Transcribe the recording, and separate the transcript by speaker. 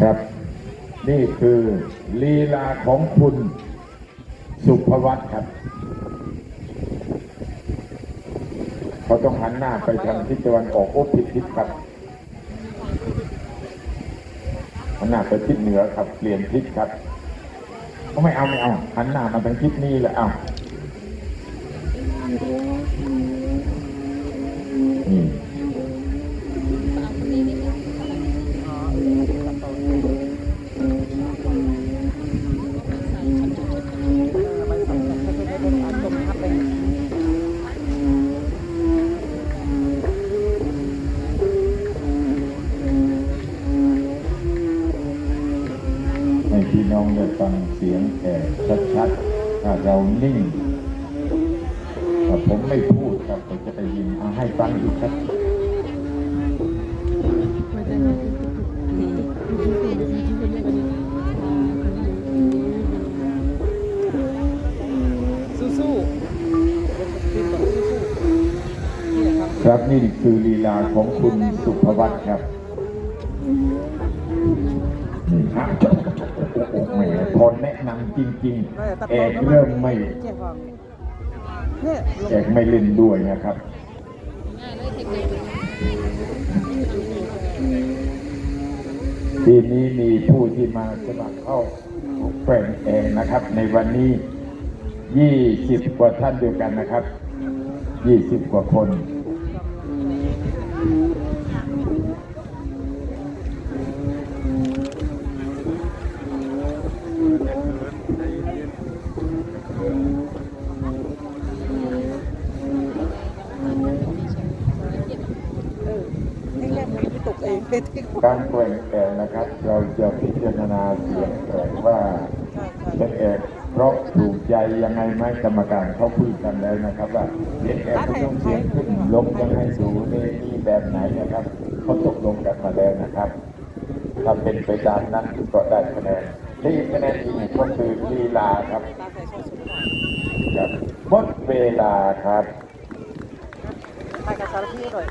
Speaker 1: ครับ นี่คือลีลาของคุณสุภวัตครับเขาต้องหันหน้าไปทางทิศตะวันออกโอ้ผิดทิศครับหันหน้าไปทิศเหนือครับ เปลี่ยนทิศครับเขาไม่เอาไม่เอาหันหน้ามาทางทิศนี้แหละเอานี่ องได้ฟังเสียงแขกชัดๆ ถ้าเรานิ่งถ้าผมไม่พูดครับก็จะได้ยินเอาให้ฟังอีกครับ
Speaker 2: สู้ๆเป็นแบบสู้ๆนี่ครับ
Speaker 1: ครับนี่คือลีลาของคุณสุภวัตครับนี่ฮะ โอ้โหแหมพอแนะนำจริงๆแอกเริ่มไม่
Speaker 2: เจ็บฟังเนี่ยลง
Speaker 1: แอกไม่เล่นด้วยนะครับทีนี้มีผู้ที่มาสมัครเข้าแฝงเองนะครับ ในวันนี้ 20 กว่าท่านเดียวกันนะครับ 20 กว่าคน
Speaker 2: เออให้แรกมันไม่ตกเองเป็นที่
Speaker 1: การแกว่งแอกนะครับ เราจะพิจารณาเสียงแอกว่า
Speaker 2: ใช่ใช่
Speaker 1: เป็นแอกเพราะถูกใจยังไงไหมกรรมการเขาคุยกันแล้วนะครับ ว่าเสียงแอกเขาต้องเสียงขึ้นลงยังไงสูงนี่นี่แบบไหนนะครับเขาตกลงกันมาแล้วนะครับถ้าเป็นไปตามนั้นก็ได้คะแนนที่คะแนนอีกก็คือลีลาครับครับหมดเวลาครับ
Speaker 2: ถ่ายกับสารพีหน่อ